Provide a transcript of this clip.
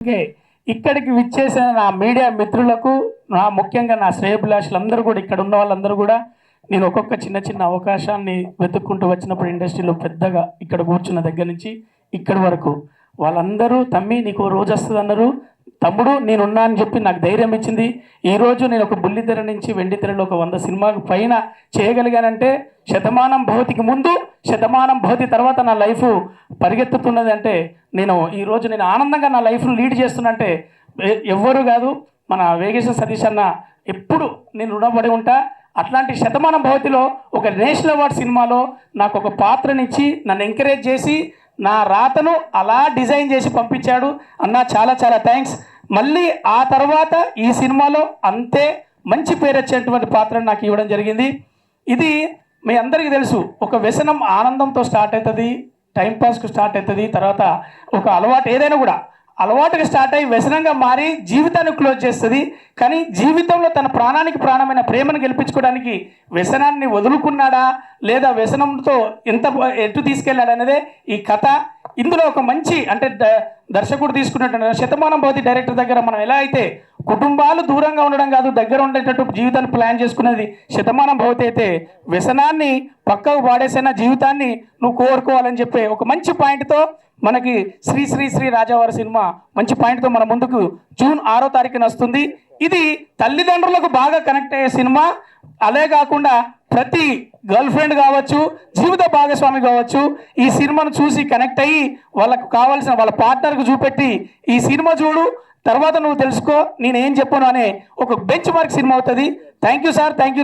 Okay ఇక్కడికి విచ్చేసిన నా మీడియా మిత్రులకు నా ముఖ్యంగా నా శ్రేయభిలాషులందరూ కూడా ఇక్కడ ఉన్న వాళ్ళందరూ కూడా నేను ఒక్కొక్క చిన్న చిన్న అవకాశాన్ని వెతుక్కుంటూ వచ్చినప్పుడు ఇండస్ట్రీలో పెద్దగా ఇక్కడ కూర్చున్న దగ్గర నుంచి ఇక్కడి వరకు. వాళ్ళందరూ తమ్మి నీకు ఓ రోజు వస్తుంది అన్నారు తమ్ముడు నేనున్నా అని చెప్పి నాకు ధైర్యం ఇచ్చింది. ఈరోజు నేను ఒక బుల్లితెర నుంచి వెండితెరలో ఒక వంద సినిమాకు పైన చేయగలిగానంటే శతమానం భవతికి ముందు శతమానం భవతి తర్వాత నా లైఫ్ పరిగెత్తుతున్నది అంటే నేను ఈరోజు నేను ఆనందంగా నా లైఫ్ను లీడ్ చేస్తున్నంటే ఎవ్వరూ కాదు. మన వేగేశ్వర సతీష్ అన్న ఎప్పుడు నేను రుణపడి ఉంటా. అట్లాంటి శతమానం భవతిలో ఒక నేషనల్ అవార్డ్ సినిమాలో నాకు ఒక పాత్రనిచ్చి నన్ను ఎంకరేజ్ చేసి నా రాతను అలా డిజైన్ చేసి పంపించాడు. అన్న చాలా చాలా థ్యాంక్స్. మళ్ళీ ఆ తర్వాత ఈ సినిమాలో అంతే మంచి పేరు వచ్చేటువంటి పాత్రను నాకు ఇవ్వడం జరిగింది. ఇది మీ అందరికీ తెలుసు ఒక వ్యసనం ఆనందంతో స్టార్ట్ అవుతుంది టైంపాస్కు స్టార్ట్ అవుతుంది తర్వాత ఒక అలవాటు ఏదైనా కూడా అలవాటుగా స్టార్ట్ అయ్యి వ్యసనంగా మారి జీవితాన్ని క్లోజ్ చేస్తుంది. కానీ జీవితంలో తన ప్రాణానికి ప్రాణమైన ప్రేమను గెలిపించుకోవడానికి వ్యసనాన్ని వదులుకున్నాడా లేదా వ్యసనంతో ఎంత ఎటు తీసుకెళ్ళాడనేదే ఈ కథ. ఇందులో ఒక మంచి అంటే ద- దర్శకుడు తీసుకున్నటువంటి శతమానం భవతి డైరెక్టర్ దగ్గర మనం ఎలా అయితే కుటుంబాలు దూరంగా ఉండడం కాదు దగ్గర ఉండేటట్టు జీవితాన్ని ప్లాన్ చేసుకునేది శతమానం భవతి అయితే వ్యసనాన్ని పక్కకు పాడేసైనా జీవితాన్ని నువ్వు కోరుకోవాలని చెప్పే ఒక మంచి పాయింట్తో మనకి శ్రీ శ్రీ శ్రీ రాజావారి సినిమా మంచి పాయింట్తో మన ముందుకు జూన్ ఆరో తారీఖున వస్తుంది. ఇది తల్లిదండ్రులకు బాగా కనెక్ట్ అయ్యే సినిమా. అదే కాకుండా ప్రతి గర్ల్ ఫ్రెండ్ కావచ్చు జీవిత భాగస్వామి కావచ్చు ఈ సినిమాను చూసి కనెక్ట్ అయ్యి వాళ్ళకు కావాల్సిన వాళ్ళ పార్ట్నర్కు చూపెట్టి ఈ సినిమా చూడు తర్వాత నువ్వు తెలుసుకో నేను ఏం చెప్పాను అనే ఒక బెంచ్ మార్క్ సినిమా అవుతుంది. Thank you sir thank you